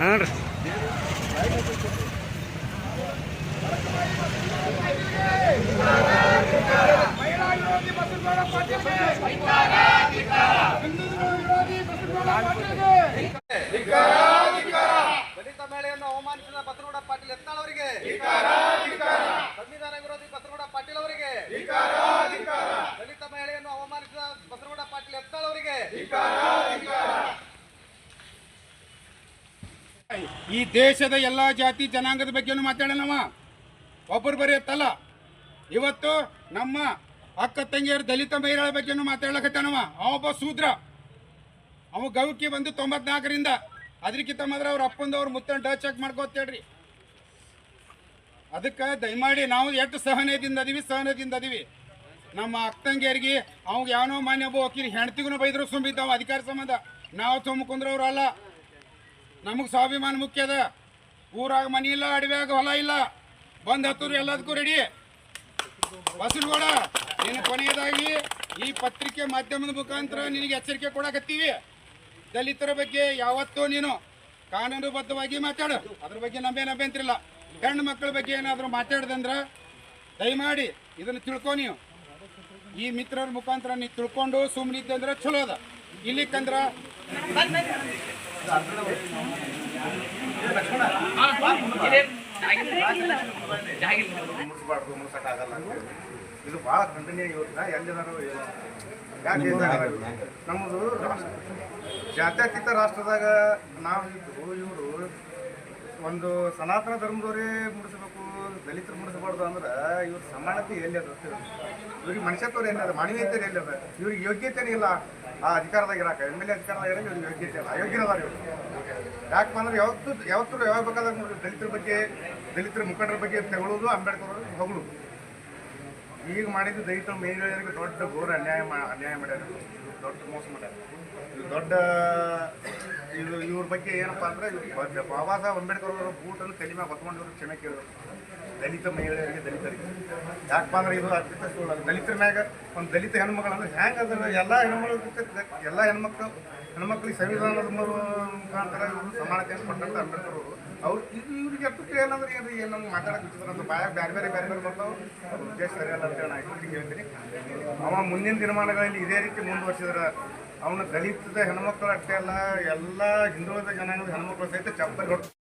ಹಾಂ ರೀ. ದಲಿತ ಅವಮಾನಿಸಿದ ಬಸನಗೌಡ ಪಾಟೀಲ್ ಎತ್ತಾಳವರಿಗೆ ಸಂವಿಧಾನ ವಿರೋಧಿ ಬಸನಗೌಡ ಪಾಟೀಲ್ ಅವರಿಗೆ. ದಲಿತ ಮಹಿಳೆಯನ್ನು ಅವಮಾನಿಸಿದ ಬಸನಗೌಡ ಪಾಟೀಲ್ ಎತ್ತಾಳ್ ಅವರಿಗೆ ಈ ದೇಶದ ಎಲ್ಲ ಜಾತಿ ಜನಾಂಗದ ಬಗ್ಗೆನೂ ಮಾತಾಡೋಣವ ಒಬ್ಬರು ಬರೆಯತ್ತಲ್ಲ ಇವತ್ತು ನಮ್ಮ ಅಕ್ಕ ತಂಗಿಯರು ದಲಿತ ಮಹಿಳೆಯರ ಬಗ್ಗೆನೂ ಮಾತಾಡ್ಲಕತ್ತಾನವ? ಅವ ಒಬ್ಬ ಶೂದ್ರ. ಅವ ಗೌಕಿ ಬಂದು ತೊಂಬತ್ನಾಲ್ಕರಿಂದ ಅದಕ್ಕಿಂತ ಮಾತ್ರ ಅವ್ರ ಅಪ್ಪಂದು ಅವ್ರ ಮುತ್ತನ್ ಟಚ್ ಚೆಕ್ ಮಾಡ್ಕೋತೇಳ್ರಿ ಅದಕ್ಕೆ ದಯಮಾಡಿ ನಾವು ಎಷ್ಟು ಸಹನೆಯಿಂದ ಅದೀವಿ ಸಹನೆದಿಂದ ಅದೀವಿ. ನಮ್ಮ ಅಕ್ಕಂಗಿಯರಿಗೆ ಅವ್ಗೆ ಯಾವನೋ ಮಾನ್ಯ ಒಬ್ಬ ವಕೀಲ ಹೆಣ್ತಿಗೂ ಬೈದ್ರು ಸುಮ್ಮಿದ್ದಾವ ಅಧಿಕಾರ ಸಂಬಂಧ. ನಾವು ಸುಮ್ಮ ಕುಂದ್ರವ್ರು ಅಲ್ಲ. ನಮಗೆ ಸ್ವಾಭಿಮಾನ ಮುಖ್ಯ ಅದ. ಊರಾಗ ಮನಿ ಇಲ್ಲ, ಅಡವ್ಯಾಗ ಹೊಲ ಇಲ್ಲ. ಬಂದ್ ಹತ್ತೂರು ಎಲ್ಲದಕ್ಕೂ ರೆಡಿ ಬಸನಗೌಡ ನಿನ್ನ ಕೊನೆಯದಾಗಿ ಈ ಪತ್ರಿಕೆ ಮಾಧ್ಯಮದ ಮುಖಾಂತರ ನಿನಗೆ ಎಚ್ಚರಿಕೆ ಕೊಡಕತ್ತೀವಿ. ದಲಿತರ ಬಗ್ಗೆ ಯಾವತ್ತೂ ನೀನು ಕಾನೂನುಬದ್ಧವಾಗಿ ಮಾತಾಡು. ಅದ್ರ ಬಗ್ಗೆ ನಮ್ಮೇನು ಅಂತಿರಲ್ಲ ಹೆಣ್ಣು ಮಕ್ಕಳ ಬಗ್ಗೆ ಏನಾದರೂ ಮಾತಾಡ್ದಂದ್ರೆ ದಯಮಾಡಿ ಇದನ್ನು ತಿಳ್ಕೊ ನೀವು. ಈ ಮಿತ್ರರ ಮುಖಾಂತರ ನೀವು ತಿಳ್ಕೊಂಡು ಸುಮ್ಮನಿದ್ದಂದ್ರೆ ಚಲೋ ಅದ. ಇಲ್ಲಿಕ್ಕಂದ್ರ ಮುಗಿಸ್ಬಾರ್ದು ಇದು ಭಾಳ ಯೋಚನೆ ಎಲ್ಲಿದಾರು ಯಾಕೆ ನಮ್ಮದು ರಾಷ್ಟ್ರ ಜಾತ್ಯತೀತ ರಾಷ್ಟ್ರದಾಗ ನಾವು ಇವರು ಒಂದು ಸನಾತನ ಧರ್ಮದವರೇ ಮುಡಿಸ್ಬೇಕು, ದಲಿತರು ಮುಡಿಸಬಾರ್ದು ಅಂದ್ರೆ ಇವ್ರ ಸಮಾನತೆ ಎಲ್ಲಿ ಅದ ಇವ್ರಿಗೆ ಮನುಷ್ಯತ್ವ ಎಲ್ಲಿ ಅದ ಮಾನವೀಯತೆ ಎಲ್ಲಿ ಅದ? ಇವ್ರಿಗೆ ಯೋಗ್ಯತೆನೇ ಇಲ್ಲ. ಆ ಅಧಿಕಾರದಾಗ ಇರಾಕ ಎಂ ಎಲ್ ಎ ಅಧಿಕಾರದಾಗ ಇರೋದು ಇವ್ರಿಗೆ ಯೋಗ್ಯತೆ ಇಲ್ಲ. ಅಯೋಗ್ಯರದಾರ ಇವ್ರು. ಯಾಕಪ್ಪ ಅಂದ್ರೆ ಯಾವತ್ತು, ಯಾವತ್ತೂ ಯಾವಾಗ ಬೇಕಾದಾಗ ದಲಿತರ ಬಗ್ಗೆ, ದಲಿತರ ಮುಖಂಡರ ಬಗ್ಗೆ ತಗೊಳ್ಳೋದು ಅಂಬೇಡ್ಕರ್ ಹೊಗಳು ಈಗ ಮಾಡಿದ್ದು ದಲಿತ ಮಹಿಳೆಯರಿಗೆ ದೊಡ್ಡ ಘೋರ ಅನ್ಯಾಯ ಅನ್ಯಾಯ ಮಾಡ್ಯಾರ. ದೊಡ್ಡ ಮೋಸ ಮಾಡ್ಯಾರ. ದೊಡ್ಡ ಇದು ಇವ್ರ ಬಗ್ಗೆ ಏನಪ್ಪ ಅಂದ್ರೆ ಬಾಬಾ ಸಾಹೇಬ್ ಅಂಬೇಡ್ಕರ್ ಅವರ ಬೂಟನ್ನು ಕಲಿಮೆ ಹೊತ್ಕೊಂಡಿರೋ ಕ್ಷಮೆ ಕೇಳಿದ್ರು. ದಲಿತ ಮಹಿಳೆಯರಿಗೆ ದಲಿತರಿಗೆ. ಯಾಕಪ್ಪ ಅಂದ್ರೆ ಇದು ಅತ್ಯಂತ ಸುಳ್ಳು. ದಲಿತರ ಮ್ಯಾಗ ಒಂದು ದಲಿತ ಹೆಣ್ಮಗಳು ಅಂದ್ರೆ ಹ್ಯಾಂಗೆ ಅದ್ರ ಎಲ್ಲ ಹೆಣ್ಮಕ್ಳು ಎಲ್ಲ ಹೆಣ್ಮಕ್ಳು, ಹೆಣ್ಮಕ್ಳಿಗೆ ಸಂವಿಧಾನದ ಮುಖಾಂತರ ಇವರು ಸಮಾನತೆಯನ್ನು ಕೊಟ್ಟಂತ ಅಂಬೇಡ್ಕರ್ ಅವರು. ಅವ್ರು ಇದು ಇವ್ರಿಗೆ ಎಷ್ಟು ಏನಂದ್ರೆ ಏನ್ರಿ ಏನು ನಮ್ಗೆ ಮಾತಾಡಕ್ಕೆ ಬಿಟ್ಟಿದ್ರು ಅಂತ ಬಾಯ ಬೇರೆ ಬೇರೆ ಬೇರೆ ಬೇರೆ ಬರ್ತಾವೆ. ಉದ್ದೇಶ ಸರಿಯಲ್ಲ ಅಂತ ಹೇಳಿ ನಾನು ಹೇಳ್ತೀನಿ. ಅವ ಮುಂದಿನ ದಿನಮಾನಗಳಲ್ಲಿ ಇದೇ ರೀತಿ ಮುಂದುವರ್ಸಿದ್ರೆ. ಅವನ ದಲಿತದ ಹೆಣ್ಮಕ್ಳು ಅಷ್ಟೇ ಅಲ್ಲ ಎಲ್ಲ ಹಿಂದುಳಿದ ಜನಾಂಗದ ಹೆಣ್ಮಕ್ಳು ಸಹಿತ ಚಪ್ಪಲಿ ಹೊಟ್ಟು